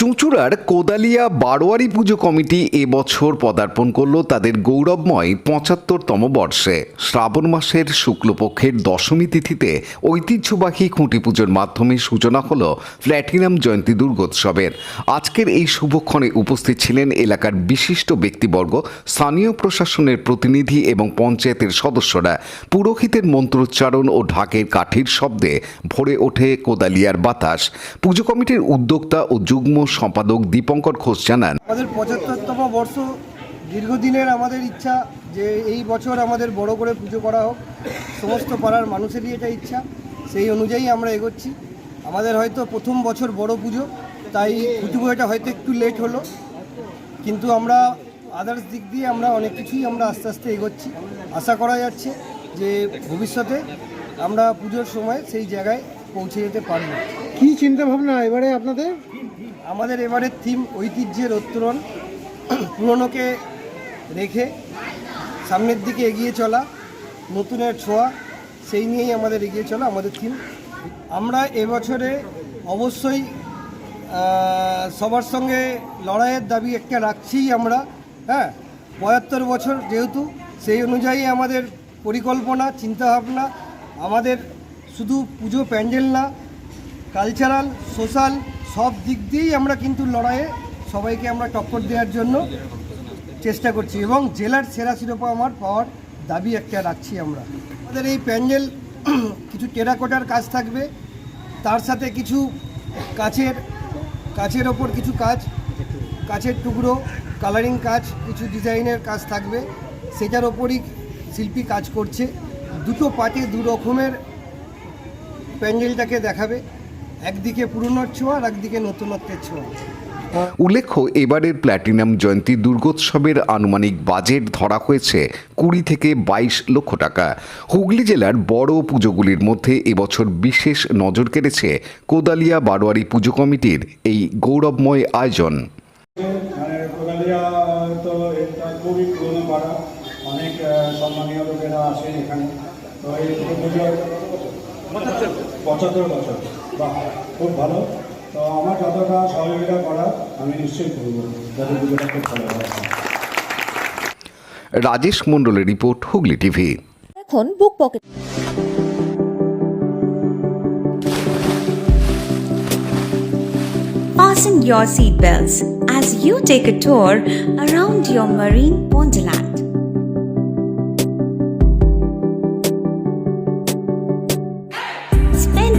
চুঁচুড়ার কোদালিয়া বারোয়ারি পুজো committee এবছর পদার্পণ করল তাদের গৌরবময় পঁচাত্তরতম বর্ষে। শ্রাবণ মাসের শুক্লপক্ষের দশমী তিথিতে ঐতিহ্যবাহী খুঁটি পুজোর মাধ্যমে সূচনা হল প্ল্যাটিনাম জয়ন্তী দুর্গোৎসবের। আজকের এই শুভক্ষণে উপস্থিত ছিলেন এলাকার বিশিষ্ট ব্যক্তিবর্গ, স্থানীয় প্রশাসনের প্রতিনিধি এবং পঞ্চায়েতের সদস্যরা। পুরোহিতের মন্ত্রোচ্চারণ ও ঢাকের কাঠির শব্দে ভরে ওঠে কোদালিয়ার বাতাস। পুজো কমিটির উদ্যোক্তা ও যুগ্ম সম্পাদক দীপঙ্কর ঘোষ জানান। আমাদের পঁচাত্তরতম বর্ষ দীর্ঘদিনের আমাদের ইচ্ছা যে এই বছর আমাদের বড় করে পুজো করা হোক। সমস্ত পাড়ার মানুষেরই এটা ইচ্ছা, সেই অনুযায়ী আমরা এগোচ্ছি। আমাদের হয়তো প্রথম বছর বড় পুজো, তাই পুজো পুজোটা হয়তো একটু লেট হলো। কিন্তু আমরা আদার্স দিক দিয়ে আমরা অনেক কিছুই আমরা আস্তে আস্তে এগোচ্ছি। আশা করা যাচ্ছে যে ভবিষ্যতে আমরা পুজোর সময় সেই জায়গায় পৌঁছে যেতে পারব কি চিন্তা ভাবনা এবারে আপনাদের? আমাদের এবারের থিম ঐতিহ্যের উত্তরণ পুরনোকে রেখে সামনের দিকে এগিয়ে চলা নতুনের ছোঁয়া সেই নিয়েই আমাদের এগিয়ে চলা আমাদের থিম। আমরা এবছরে অবশ্যই সবার সঙ্গে লড়াইয়ের দাবি একটা রাখছি আমরা। হ্যাঁ পঁয়াত্তর বছর যেহেতু সেই অনুযায়ী আমাদের পরিকল্পনা চিন্তাভাবনা আমাদের শুধু পুজো প্যান্ডেল না কালচারাল সোশ্যাল সব দিক দিয়েই আমরা কিন্তু লড়াইয়ে সবাইকে আমরা টক্কর দেওয়ার জন্য চেষ্টা করছি এবং জেলার সেরা শিরোপা আমার পাওয়ার দাবি একটা রাখছি আমরা। আমাদের এই প্যান্ডেল কিছু টেরাকোটার কাজ থাকবে, তার সাথে কিছু কাছের কাছের ওপর কিছু কাজ কাছের টুকরো কালারিং কাজ, কিছু ডিজাইনের কাজ থাকবে, সেটার ওপরই শিল্পী কাজ করছে। দুটো পার্টে দু রকমের প্যান্ডেলটাকে দেখাবে। একদিকে পুরনোর ছোঁয়া আর একদিকে নতুনত্বের ছোঁয়া। উল্লেখ্য এবারের প্ল্যাটিনাম জয়ন্তী দুর্গোৎসবের আনুমানিক বাজেট ধরা হয়েছে কুড়ি থেকে বাইশ লক্ষ টাকা। হুগলি জেলার বড় পুজোগুলির মধ্যে এবছর বিশেষ নজর কেড়েছে কোদালিয়া বারোয়ারি পুজো কমিটির এই গৌরবময় আয়োজন। পাড়া। অনেক সম্মানীয় লোকেরা আসেন এখানে। তো এই পুজো পঁচাত্তর বছর। বাহ খুব ভালো। তো আমার যতটা সহযোগিতা করা আমি নিশ্চয়ই করব। যাতে পুজোটা খুব ভালো হয়। রাজেশ মণ্ডলের রিপোর্ট হুগলি টিভি। এখন বুক pocket. Fasten your seatbelts as you take a tour around your marine wonderland.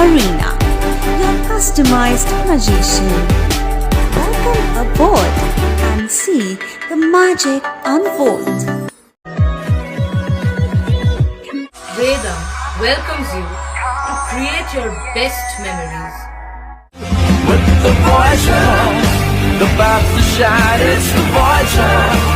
Marina, your customized magician. Welcome aboard and see the magic unfold. Veda welcomes you to create your best memories. With the voice, the path to shine, it's the voice.